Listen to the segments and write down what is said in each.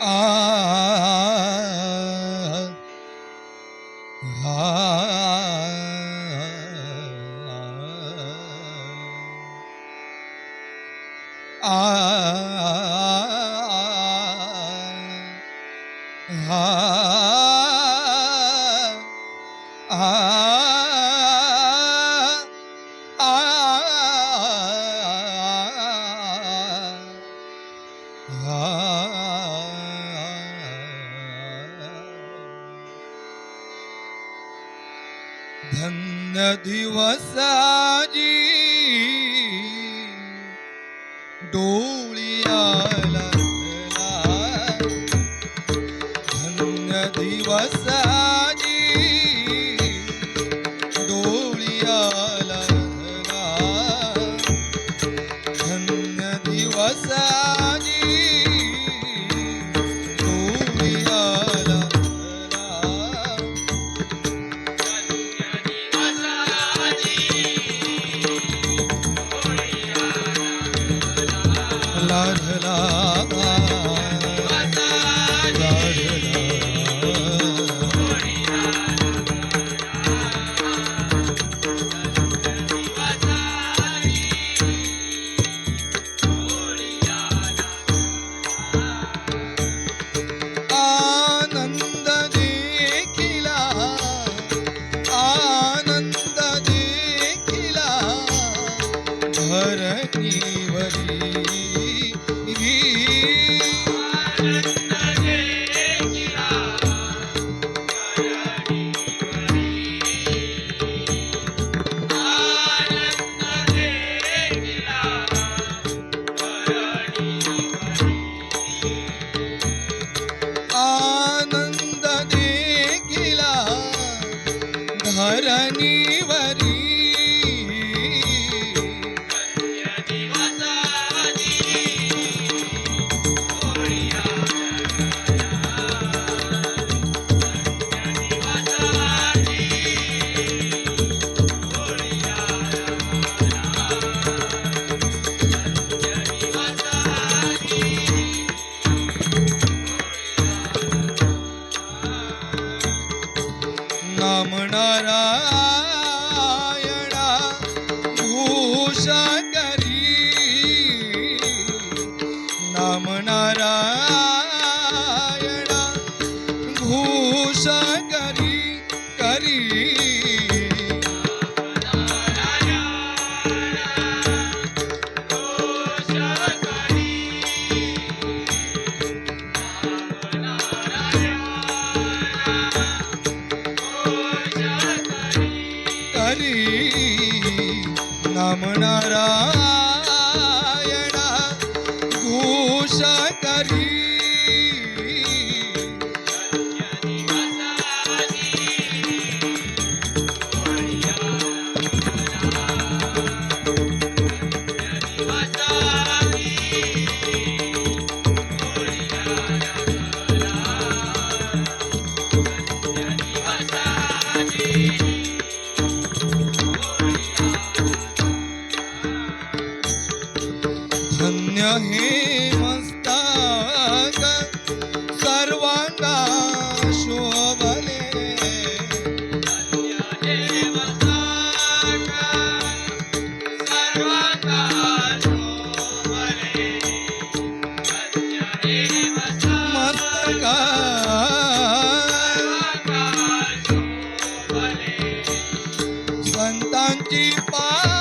Ah. धन्य दिवसाजी डोळियाला लाधला Harini Right Narayan Oh.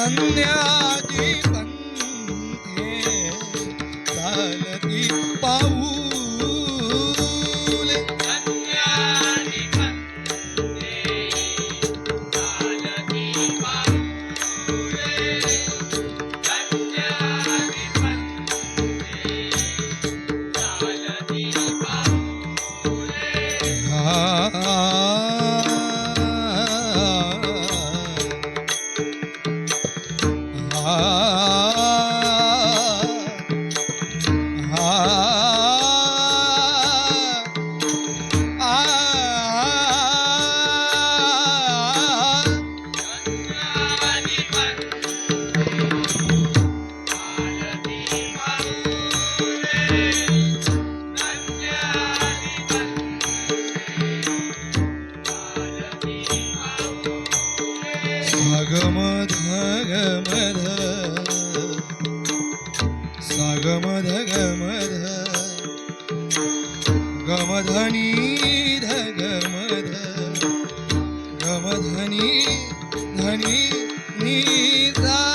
कन्या जी सागम धगमध सागम धगमध गमधनी धगमध गमधनी धनी निजा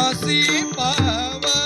आम्हासी पावली